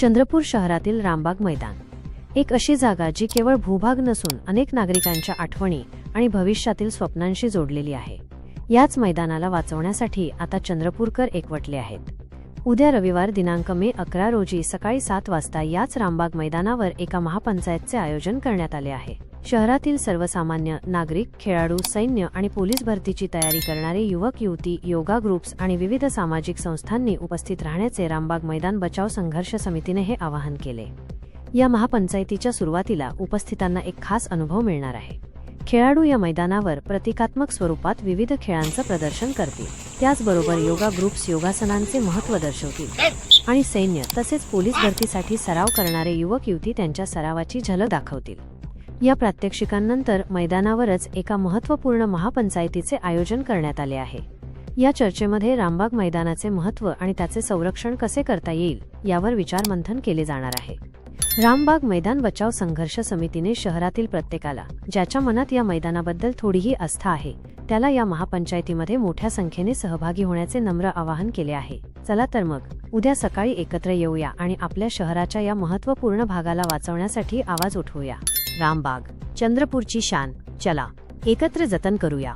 चंद्रपूर शहरातील रामबाग मैदान. एक अशी जागा जी केवळ भूभाग नसून अनेक नागरिकांच्या आठवणी आणि भविष्यातील स्वप्नांशी जोडलेली आहे. याच मैदानाला वाचवण्यासाठी आता चंद्रपूरकर एकवटले आहेत. उद्या रविवार दिनांक मे अकरा रोजी सकाळी सात वाजता याच रामबाग मैदानावर एका महापंचायतचे आयोजन करण्यात आले आहे. शहरातील सर्वसामान्य नागरिक खेळाडू सैन्य आणि पोलीस भरतीची तयारी करणारे युवक युवती योगा ग्रुप्स आणि विविध सामाजिक संस्थांनी उपस्थित राहण्याचे रामबाग मैदान बचाव संघर्ष समितीने हे आवाहन केले. या महापंचायतीच्या सुरुवातीला उपस्थितांना एक खास अनुभव मिळणार आहे. खेळाडू या मैदानावर प्रतिकात्मक स्वरूपात विविध खेळांचं प्रदर्शन करतील. त्याचबरोबर योगा ग्रुप्स योगासनांचे महत्त्व दर्शवतील. आणि सैन्य तसेच पोलीस भरतीसाठी सराव करणारे युवक युवती त्यांच्या सरावाची झलक दाखवतील. या प्रात्यक्षिकांनंतर मैदानावरच एका महत्त्वपूर्ण महापंचायतीचे आयोजन करण्यात आले आहे. या चर्चेमध्ये रामबाग मैदानाचे महत्त्व आणि त्याचे संरक्षण कसे करता येईल यावर विचारमंथन केले जाणार आहे. रामबाग मैदान बचाव संघर्ष समितीने शहरातील प्रत्येकाला ज्याच्या मनात या मैदानाबद्दल थोडीही आस्था आहे त्याला या महापंचायतीमध्ये मोठ्या संख्येने सहभागी होण्याचे नम्र आवाहन केले आहे. चला तर मग उद्या सकाळी एकत्र येऊया आणि आपल्या शहराच्या या महत्त्वपूर्ण भागाला वाचवण्यासाठी आवाज उठवूया. रामबाग चंद्रपूरची शान चला एकत्र जतन करूया.